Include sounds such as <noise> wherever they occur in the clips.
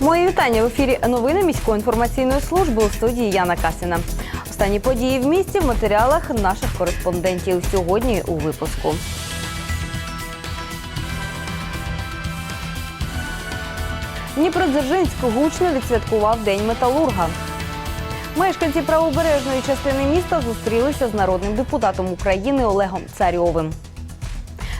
Мої вітання в ефірі новини міської інформаційної служби у студії Яна Касіна. Останні події в місті в матеріалах наших кореспондентів сьогодні у випуску. Дніпродзержинськ гучно відсвяткував День металурга. Мешканці правобережної частини міста зустрілися з народним депутатом України Олегом Царьовим.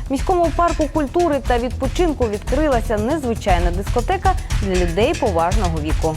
В міському парку культури та відпочинку відкрилася незвичайна дискотека для людей поважного віку.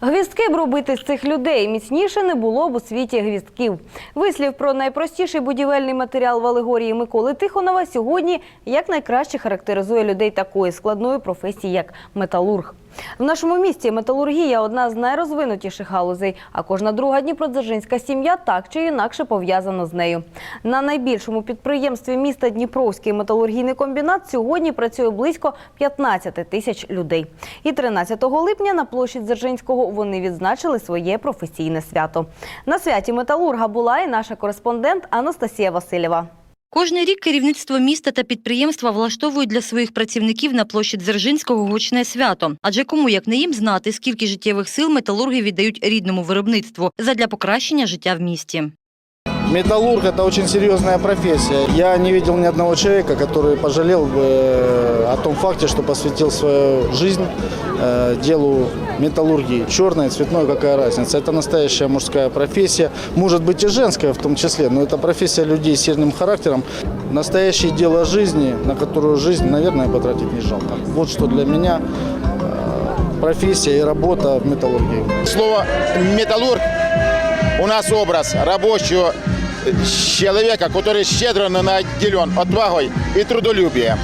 Гвіздки б робити з цих людей міцніше не було б у світі гвіздків. Вислів про найпростіший будівельний матеріал в алегорії Миколи Тихонова сьогодні якнайкраще характеризує людей такої складної професії, як металург. В нашому місті металургія одна з найрозвинутіших галузей, а кожна друга дніпродзержинська сім'я так чи інакше пов'язана з нею. На найбільшому підприємстві міста Дніпровський металургійний комбінат сьогодні працює близько 15 тисяч людей. І 13 липня на площі Дзержинського вони відзначили своє професійне свято. На святі металурга була і наша кореспондент Анастасія Васильєва. Кожний рік керівництво міста та підприємства влаштовують для своїх працівників на площі Дзержинського гучне свято. Адже кому як не їм знати, скільки життєвих сил металурги віддають рідному виробництву задля покращення життя в місті. Металлург – это очень серьезная профессия. Я не видел ни одного человека, который пожалел бы э, о том факте, что посвятил свою жизнь э, делу металлургии. Черной, цветной, какая разница. Это настоящая мужская профессия. Может быть и женская в том числе, но это профессия людей с сильным характером. Настоящее дело жизни, на которую жизнь, наверное, потратить не жалко. Вот что для меня э, профессия и работа в металлургии. Слово металлург у нас образ рабочего человека, который щедро наделен отвагой и трудолюбием.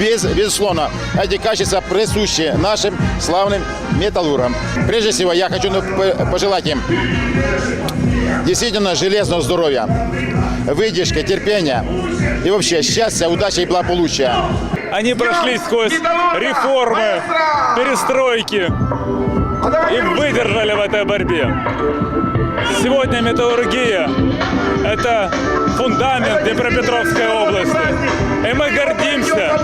Без, безусловно, эти качества присущи нашим славным металлургам. Прежде всего, я хочу ну, по- пожелать им действительно железного здоровья, выдержки, терпения и вообще счастья, удачи и благополучия. Они прошли сквозь реформы, перестройки и выдержали в этой борьбе. Сегодня металлургия – это фундамент Днепропетровской области. И мы гордимся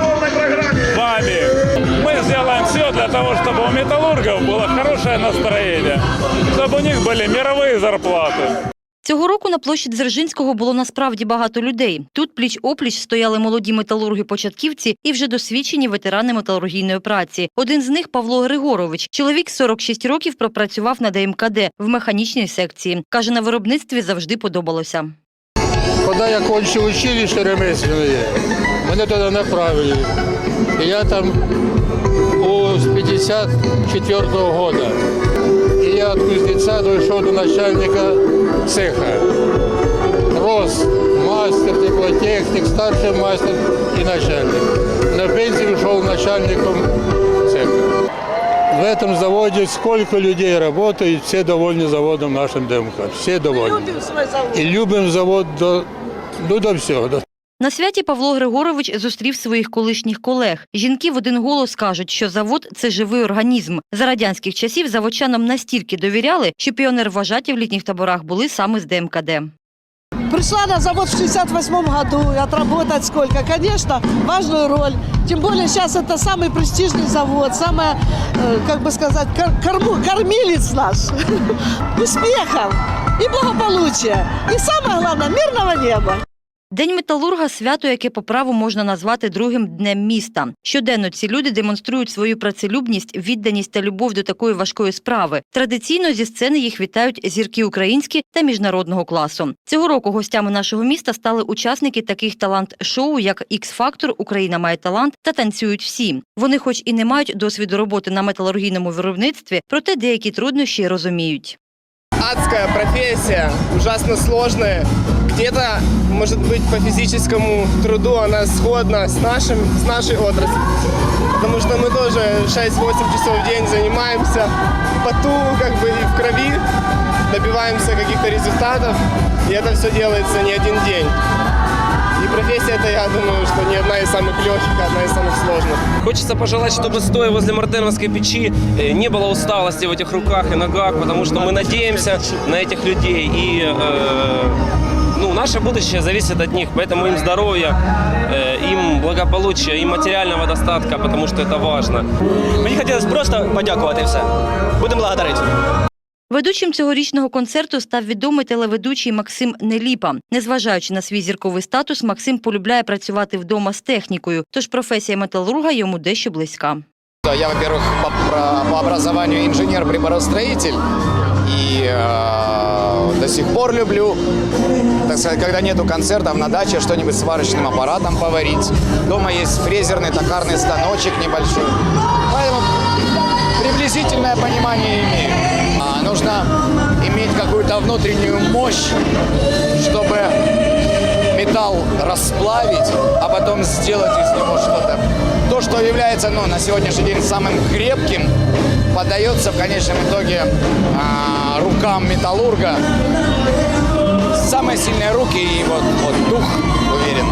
вами. Мы сделаем все для того, чтобы у металлургов было хорошее настроение, чтобы у них были мировые зарплаты. Цього року на площі Дзержинського було насправді багато людей. Тут пліч-опліч стояли молоді металурги-початківці і вже досвідчені ветерани металургійної праці. Один з них Павло Григорович. Чоловік 46 років пропрацював на ДМКД в механічній секції. Каже, на виробництві завжди подобалося. Коли я кончив училище ремесленне, мене туди направили. І я там з 54-го року. І я від кузнеця дійшов до начальника цеха. Рос, мастер, теплотехнік, старший мастер і начальник. На пенсию ушел начальником цеха. В этом заводе сколько людей работает, все довольны заводом нашим ДМК. Все довольны. И любим завод до, ну, до всього. До На святі Павло Григорович зустрів своїх колишніх колег. Жінки в один голос кажуть, що завод це живий організм. За радянських часів заводчанам настільки довіряли, що піонер-вважаті в літніх таборах були саме з ДМКД. Пришла на завод в 68 году, и отработать сколько. Конечно, важную роль. Тем более сейчас это самый престижный завод, самая, э, как бы сказать, кор- корму- кормилец наш. <laughs> Успехов и благополучия. И самое главное, мирного неба. День металурга свято, яке по праву можна назвати другим днем міста. Щоденно ці люди демонструють свою працелюбність, відданість та любов до такої важкої справи. Традиційно зі сцени їх вітають зірки українські та міжнародного класу. Цього року гостями нашого міста стали учасники таких талант-шоу, як «Ікс-фактор», Україна має талант та танцюють всі. Вони, хоч і не мають досвіду роботи на металургійному виробництві, проте деякі труднощі розуміють. Адская профессия, ужасно сложная. Где-то, может быть, по физическому труду она сходна с, нашим, с нашей отраслью. Потому что мы тоже 6-8 часов в день занимаемся в поту, как бы и в крови, добиваемся каких-то результатов. И это все делается не один день. И профессия эта, я думаю, что не одна из самых легких, а одна из самых Хочется пожелать, чтобы стоя возле мартеновской печи э, не было усталости в этих руках и ногах, потому что мы надеемся на этих людей и э, ну, наше будущее зависит от них, поэтому им здоровья, э, им благополучия, им материального достатка, потому что это важно. Мені хотілося просто подякувати і все. Будемо благодарити. Ведучим цьогорічного концерту став відомий телеведучий Максим Неліпа. Незважаючи на свій зірковий статус, Максим полюбляє працювати вдома з технікою, тож професія металурга йому дещо близька. Я, во-первых, по, про- по образованию инженер-приборостроитель. И э, до сих пор люблю, так сказать, когда нету концертов на даче, что-нибудь с сварочным аппаратом поварить. Дома есть фрезерный токарный станочек небольшой. Поэтому приблизительное понимание имею. Нужно иметь какую-то внутреннюю мощь, чтобы металл расплавить, а потом сделать из него что-то. То, что является ну, на сегодняшний день самым крепким, поддается в конечном итоге а, рукам металлурга. Самые сильные руки и вот, вот дух, уверен.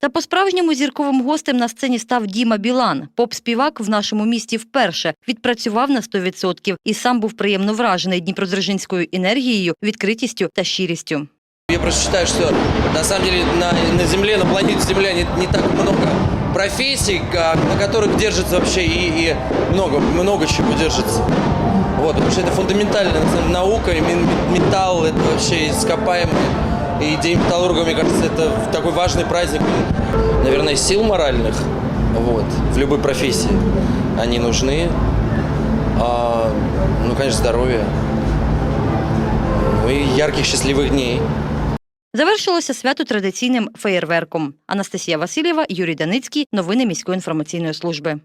Та по-справжньому зірковим гостем на сцені став Діма Білан. Поп-співак в нашому місті вперше відпрацював на 100% і сам був приємно вражений дніпродзержинською енергією, відкритістю та щирістю. Я просто считаю, что на самом деле на, на Земле, на планете Земля не, не так много профессий, как, на которых держится вообще и, и много, много чего держится. Вот, потому что это фундаментальная на самом деле, наука, и мин- металл, это вообще ископаемый. И День металлурга, мне кажется, это такой важный праздник, наверное, сил моральных, вот, в любой профессии. Они нужны. А, ну, конечно, здоровье. Ну и ярких, счастливых дней. Завершилося свято традиційним феєрверком. Анастасія Васильєва, Юрій Даницький. Новини міської інформаційної служби.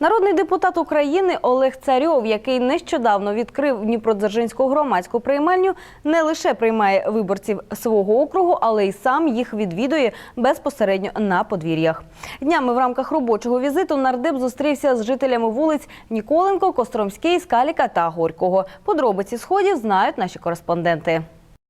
Народний депутат України Олег Царьов, який нещодавно відкрив Дніпродзержинську громадську приймальню, не лише приймає виборців свого округу, але й сам їх відвідує безпосередньо на подвір'ях. Днями в рамках робочого візиту нардеп зустрівся з жителями вулиць Ніколенко, Костромський, Скаліка та Горького. Подробиці сходів знають наші кореспонденти.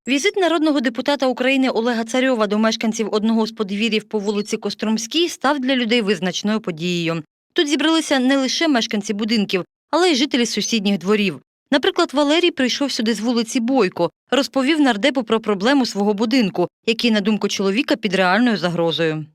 Візит народного депутата України Олега Царьова до мешканців одного з подвір'їв по вулиці Костромській став для людей визначною подією. Тут зібралися не лише мешканці будинків, але й жителі сусідніх дворів. Наприклад, Валерій прийшов сюди з вулиці Бойко, розповів нардепу про проблему свого будинку, який, на думку чоловіка, під реальною загрозою.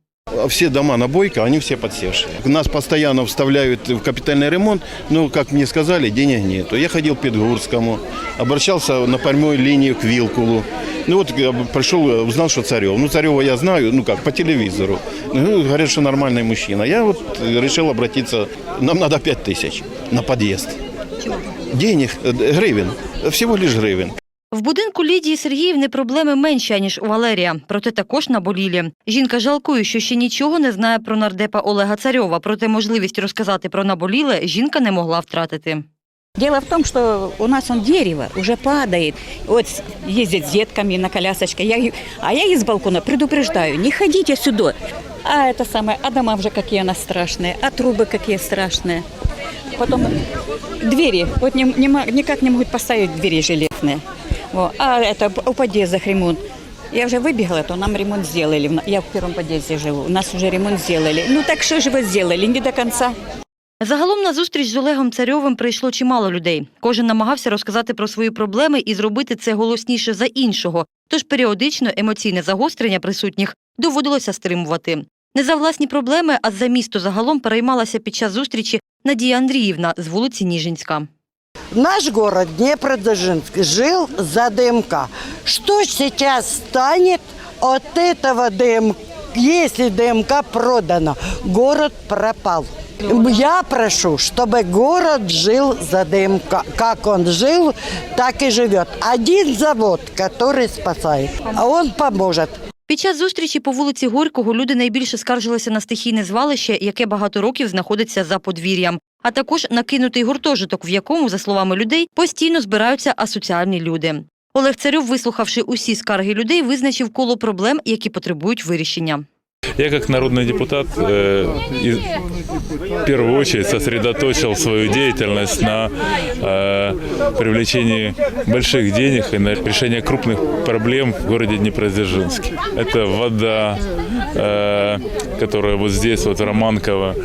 Все дома на Бойко, они все подсевшие. Нас постоянно вставляют в капитальный ремонт, но, как мне сказали, денег нету. Я ходил к Петгурскому, обращался на прямой линии к Вилкулу. Ну вот э, пришел, э, узнал, что Царев. Ну, Царева я знаю, ну как, по телевизору. Ну, говорят, что нормальный мужчина. Я вот э, решил обратиться, нам надо 5 тысяч на подъезд. Денег, э, гривен, всего лишь гривен. В будинку Лідії Сергіївни проблеми менші, ніж у Валерія, проте також наболілі. Жінка жалкує, що ще нічого не знає про нардепа Олега Царьова, проте можливість розказати про наболіле жінка не могла втратити. Дело в том, что у нас он дерево уже падает. Вот с- ездит с детками на колясочке. Я, и- а я из балкона предупреждаю, не ходите сюда. А это самое, а дома уже какие у нас страшные, а трубы какие страшные. Потом двери, вот не, не мо- никак не могут поставить двери железные. Во, А это у подъездах ремонт. Я уже выбегала, то нам ремонт сделали. В на- Я в первом подъезде живу. У нас уже ремонт сделали. Ну так что же вы сделали? Не до конца. Загалом на зустріч з Олегом Царьовим прийшло чимало людей. Кожен намагався розказати про свої проблеми і зробити це голосніше за іншого. Тож періодично емоційне загострення присутніх доводилося стримувати. Не за власні проблеми, а за місто загалом переймалася під час зустрічі Надія Андріївна з вулиці Ніжинська. Наш город Днепродзержинск жил за ДМК. Что сейчас станет от этого ДМК, если ДМК продано? Город пропал. Я прошу, чтобы город жил за ДМК. Как он жил, так и живет. Один завод, который спасает, а он поможет. Під час зустрічі по вулиці Горького люди найбільше скаржилися на стихійне звалище, яке багато років знаходиться за подвір'ям, а також накинутий гуртожиток, в якому, за словами людей, постійно збираються асоціальні люди. Олег Царьов, вислухавши усі скарги людей, визначив коло проблем, які потребують вирішення. Я как народный депутат э, в первую очередь сосредоточил свою деятельность на э, привлечении больших денег и на решении крупных проблем в городе Днепродзержинске. Это вода, э, которая вот здесь, вот Романково.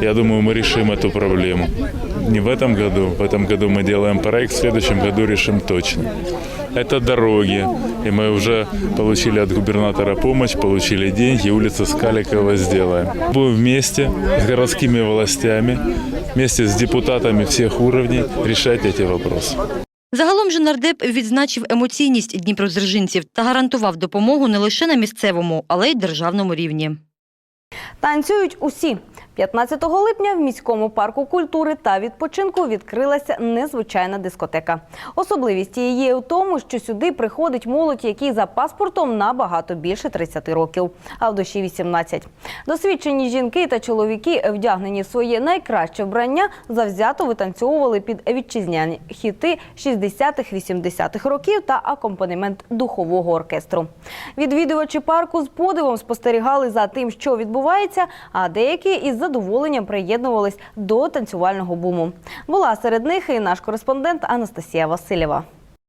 Я думаю, мы решим эту проблему. Не в этом году, в этом году мы делаем проект, в следующем году решим точно. Это дороги, и мы уже получили от губернатора помощь, получили деньги, улицу Скаликова сделаем. Будем вместе с городскими властями, вместе с депутатами всех уровней решать эти вопросы. Загалом же нардеп відзначив емоційність дніпродзержинців та гарантував допомогу не лише на місцевому, але й державному рівні. Танцюють усі. 15 липня в міському парку культури та відпочинку відкрилася незвичайна дискотека. Особливість її у тому, що сюди приходить молодь, які за паспортом набагато більше 30 років, а в душі 18. Досвідчені жінки та чоловіки, вдягнені в своє найкраще вбрання, завзято витанцьовували під вітчизняні хіти 60-х, 80-х років та акомпанемент духового оркестру. Відвідувачі парку з подивом спостерігали за тим, що відбувається, а деякі із задоволенням приєднувались до танцювального буму. Була серед них і наш кореспондент Анастасія Васильєва.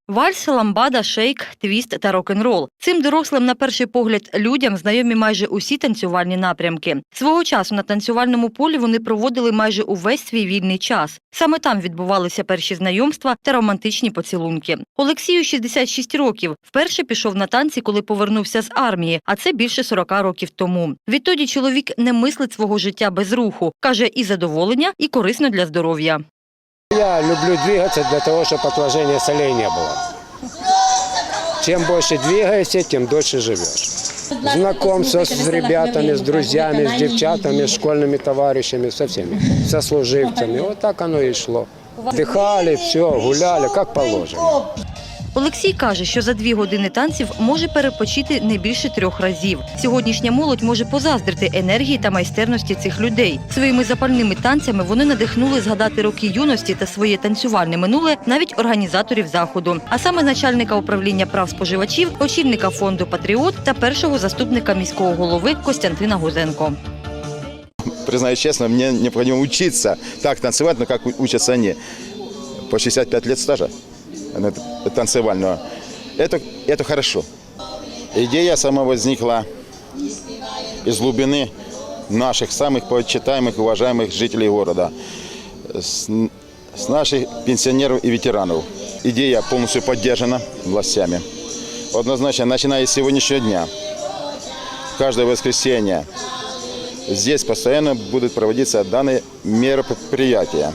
Вальс, ламбада, шейк, твіст та рок-н-рол. Цим дорослим, на перший погляд, людям знайомі майже усі танцювальні напрямки. Свого часу на танцювальному полі вони проводили майже увесь свій вільний час. Саме там відбувалися перші знайомства та романтичні поцілунки. Олексію 66 років. Вперше пішов на танці, коли повернувся з армії, а це більше 40 років тому. Відтоді чоловік не мислить свого життя без руху. каже, і задоволення, і корисно для здоров'я Я люблю двигаться для того, чтобы отложения солей не было. Чем больше двигаешься, тем дольше живешь. Знакомство с ребятами, с друзьями, с девчатами, с школьными товарищами, со всеми, со служивцами. Вот так оно и шло. Дыхали, все, гуляли, как положено. Олексій каже, що за дві години танців може перепочити не більше трьох разів. Сьогоднішня молодь може позаздрити енергії та майстерності цих людей. Своїми запальними танцями вони надихнули згадати роки юності та своє танцювальне минуле навіть організаторів заходу, а саме начальника управління прав споживачів, очільника фонду Патріот та першого заступника міського голови Костянтина Гузенко. Признаюсь честно, мне необходимо учиться так танцевать, но как у- учатся они. По 65 лет стажа танцевального. Это, это хорошо. Идея сама возникла из глубины наших самых почитаемых уважаемых жителей города. С, с наших пенсионеров и ветеранов. Идея полностью поддержана властями. Однозначно, начиная с сегодняшнего дня, каждое воскресенье здесь постоянно будут проводиться данные мероприятия.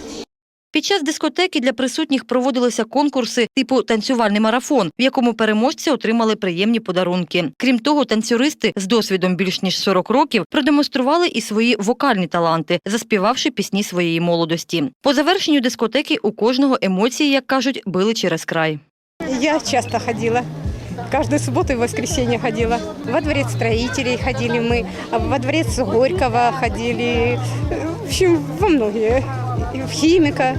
Під час дискотеки для присутніх проводилися конкурси типу танцювальний марафон, в якому переможці отримали приємні подарунки. Крім того, танцюристи з досвідом більш ніж 40 років продемонстрували і свої вокальні таланти, заспівавши пісні своєї молодості. По завершенню дискотеки у кожного емоції, як кажуть, били через край. Я часто ходила Каждую субботу и воскресенье ходила. Во дворец строителей ходили мы, а во дворец Горького ходили. В общем, во многие. И в химика.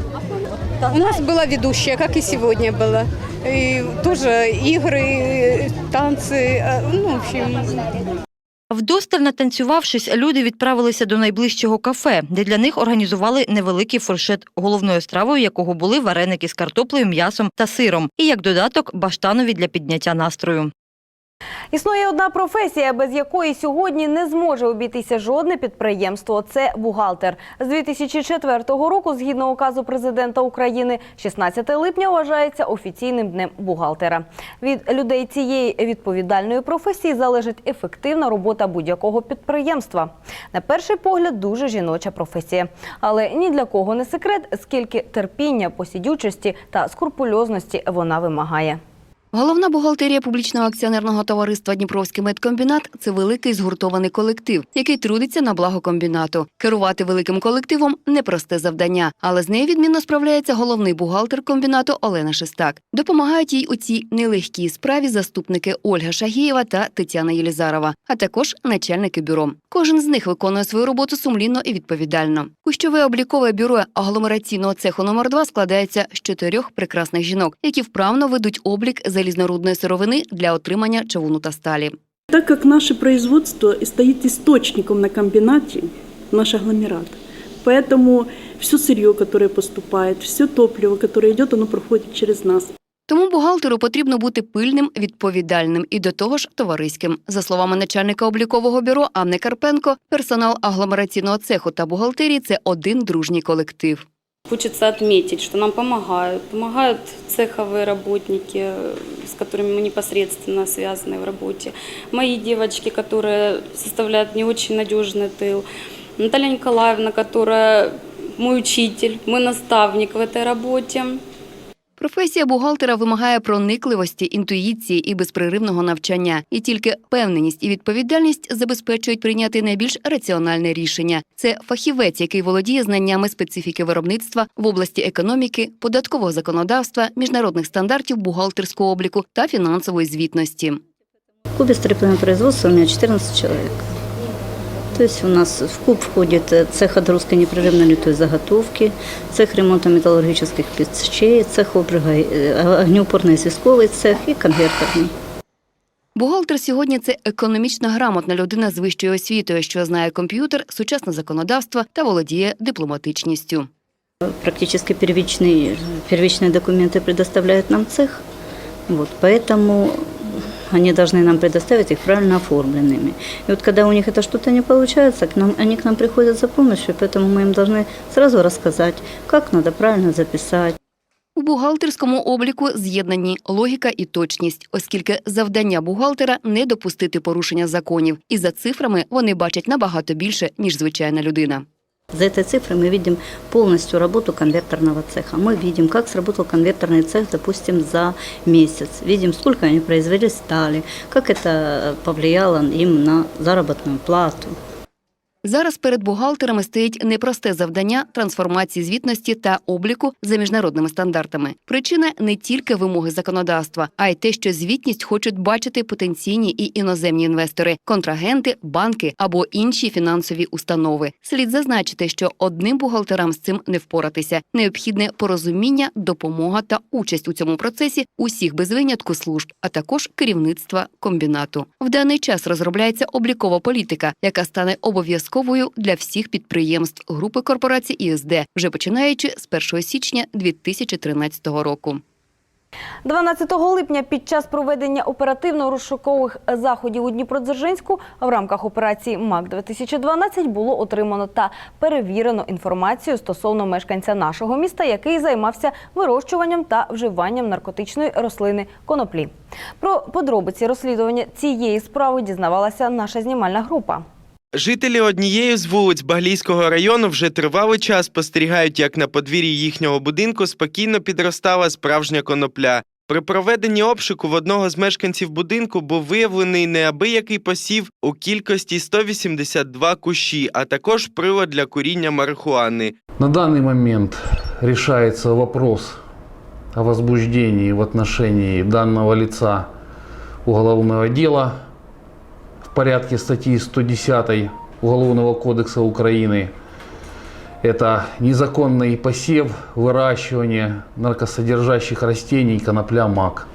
У нас была ведущая, как и сегодня была. И тоже игры, танцы. а, Ну, в общем, Вдосталь натанцювавшись, люди відправилися до найближчого кафе, де для них організували невеликий фуршет, головною стравою якого були вареники з картоплею, м'ясом та сиром, і як додаток баштанові для підняття настрою. Існує одна професія, без якої сьогодні не зможе обійтися жодне підприємство. Це бухгалтер. З 2004 року, згідно указу президента України, 16 липня вважається офіційним днем бухгалтера. Від людей цієї відповідальної професії залежить ефективна робота будь-якого підприємства. На перший погляд, дуже жіноча професія, але ні для кого не секрет, скільки терпіння, посідючості та скрупульозності вона вимагає. Головна бухгалтерія публічного акціонерного товариства Дніпровський медкомбінат це великий згуртований колектив, який трудиться на благо комбінату. Керувати великим колективом непросте завдання, але з нею відмінно справляється головний бухгалтер комбінату Олена Шестак. Допомагають їй у цій нелегкій справі заступники Ольга Шагієва та Тетяна Єлізарова, а також начальники бюро. Кожен з них виконує свою роботу сумлінно і відповідально. Кущове облікове бюро агломераційного цеху номер 2 складається з чотирьох прекрасних жінок, які вправно ведуть облік залізнорудної сировини для отримання човуну та сталі. Так как наше производство и стоит источником на комбинате, наш агломерат, поэтому все сырье, которое поступает, все топливо, которое идет, оно проходит через нас. Тому бухгалтеру потрібно бути пильним, відповідальним і до того ж товариським. За словами начальника облікового бюро Анни Карпенко, персонал агломераційного цеху та бухгалтерії це один дружній колектив. Хочется отметить, что нам помогают. Помогают цеховые работники, с которыми мы непосредственно связаны в работе. Мои девочки, которые составляют не очень надежный тыл. Наталья Николаевна, которая мой учитель, мой наставник в этой работе. Професія бухгалтера вимагає проникливості, інтуїції і безпреривного навчання. І тільки певненість і відповідальність забезпечують прийняти найбільш раціональне рішення. Це фахівець, який володіє знаннями специфіки виробництва в області економіки, податкового законодавства, міжнародних стандартів бухгалтерського обліку та фінансової звітності. В стройного производства у меня 14 человек. То есть у нас в клуб входит э, цех отгрузки непрерывно литой заготовки, цех ремонта металлургических печей, цех обжига, э, огнеупорный свисковый цех и конвертерный. Бухгалтер сьогодні це економічно грамотна людина з вищою освітою, що знає комп'ютер, сучасне законодавство та володіє дипломатичністю. Практически первичные, первичные документы предоставляет нам цех, вот, поэтому они должны нам предоставить их правильно оформленными. И вот когда у них это что-то не получается, к нам, они к нам приходят за помощью, поэтому мы им должны сразу рассказать, как надо правильно записать. У бухгалтерському обліку з'єднані логіка і точність, оскільки завдання бухгалтера не допустити порушення законів, і за цифрами вони бачать набагато більше, ніж звичайна людина. За этой цифрой мы видим полностью работу конвертерного цеха. Мы видим, как сработал конвертерный цех, допустим, за месяц. Видим, сколько они произвели стали, как это повлияло им на заработную плату. Зараз перед бухгалтерами стоїть непросте завдання трансформації звітності та обліку за міжнародними стандартами. Причина не тільки вимоги законодавства, а й те, що звітність хочуть бачити потенційні і іноземні інвестори, контрагенти, банки або інші фінансові установи. Слід зазначити, що одним бухгалтерам з цим не впоратися. Необхідне порозуміння, допомога та участь у цьому процесі усіх без винятку служб, а також керівництва комбінату. В даний час розробляється облікова політика, яка стане обов'язковою для всіх підприємств групи корпорацій ІСД, вже починаючи з 1 січня 2013 року. 12 липня під час проведення оперативно-розшукових заходів у Дніпродзержинську в рамках операції МАК-2012 було отримано та перевірено інформацію стосовно мешканця нашого міста, який займався вирощуванням та вживанням наркотичної рослини коноплі. Про подробиці розслідування цієї справи дізнавалася наша знімальна група. Жителі однієї з вулиць Баглійського району вже тривалий час спостерігають, як на подвір'ї їхнього будинку спокійно підростала справжня конопля. При проведенні обшуку в одного з мешканців будинку був виявлений неабиякий посів у кількості 182 кущі, а також прилад для куріння марихуани. На данный момент решается вопрос о возбуждении в отношении данного лица уголовного дела в порядке статьи 110 Уголовного кодекса Украины. Это незаконный посев, выращивание наркосодержащих растений конопля мак.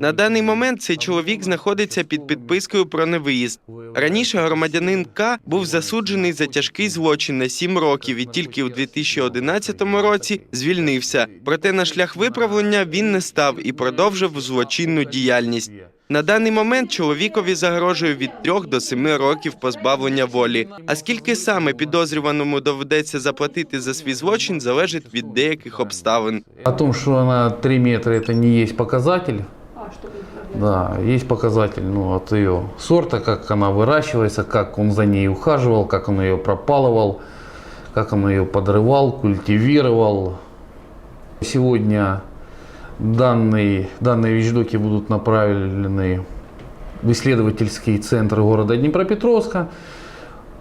на даний момент цей чоловік знаходиться під підпискою про невиїзд. Раніше громадянин К був засуджений за тяжкий злочин на 7 років і тільки у 2011 році звільнився. Проте на шлях виправлення він не став і продовжив злочинну діяльність. На даний момент чоловікові загрожує від 3 до 7 років позбавлення волі. А скільки саме підозрюваному доведеться заплатити за свій злочин, залежить від деяких обставин. О том, что она 3 метра, это не есть показатель. Да, есть показатель ну, от ее сорта, как она выращивается, как он за ней ухаживал, как он ее пропалывал, как он ее подрывал, культивировал. Сегодня данные, данные вещдоки будут направлены в исследовательский центр города Днепропетровска.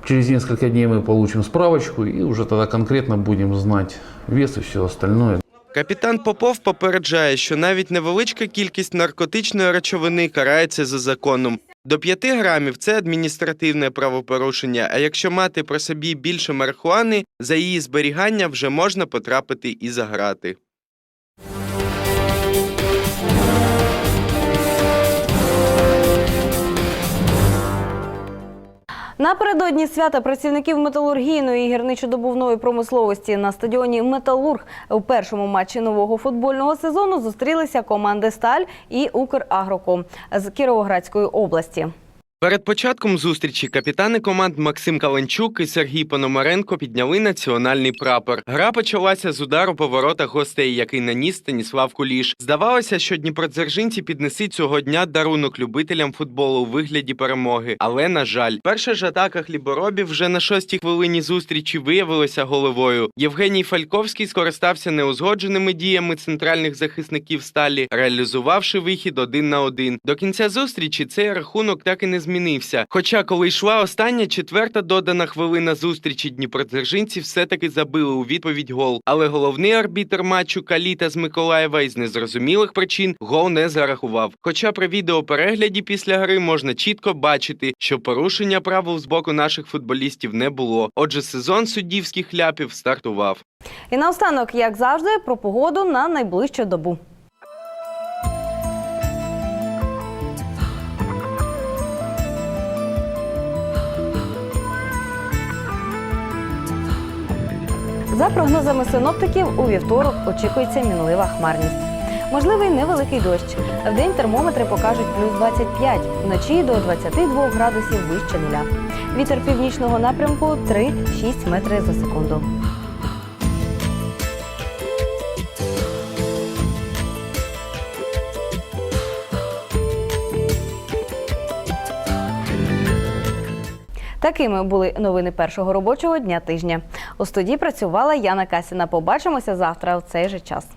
Через несколько дней мы получим справочку и уже тогда конкретно будем знать вес и все остальное. Капітан Попов попереджає, що навіть невеличка кількість наркотичної речовини карається за законом. До 5 грамів це адміністративне правопорушення. А якщо мати при собі більше марихуани, за її зберігання вже можна потрапити і за грати. Напередодні свята працівників металургійної і гірничодобувної промисловості на стадіоні Металург у першому матчі нового футбольного сезону зустрілися команди Сталь і Украгроком з Кіровоградської області. Перед початком зустрічі капітани команд Максим Каленчук і Сергій Пономаренко підняли національний прапор. Гра почалася з удару по воротах гостей, який наніс Станіслав Куліш. Здавалося, що дніпродзержинці піднесуть цього дня дарунок любителям футболу у вигляді перемоги. Але на жаль, перша ж атака хліборобів вже на шостій хвилині зустрічі виявилася головою. Євгеній Фальковський скористався неузгодженими діями центральних захисників сталі, реалізувавши вихід один на один. До кінця зустрічі цей рахунок так і не змінився. Хоча, коли йшла остання четверта додана хвилина зустрічі, дніпродзержинці все-таки забили у відповідь гол. Але головний арбітр матчу Каліта з Миколаєва із незрозумілих причин гол не зарахував. Хоча при відеоперегляді після гри можна чітко бачити, що порушення правил з боку наших футболістів не було. Отже, сезон суддівських ляпів стартував. І наостанок, як завжди, про погоду на найближчу добу. За прогнозами синоптиків, у вівторок очікується мінлива хмарність. Можливий невеликий дощ. В день термометри покажуть плюс 25, вночі до 22 градусів вище нуля. Вітер північного напрямку 3-6 метрів за секунду. Такими були новини першого робочого дня тижня. У студії працювала Яна Касіна. Побачимося завтра в цей же час.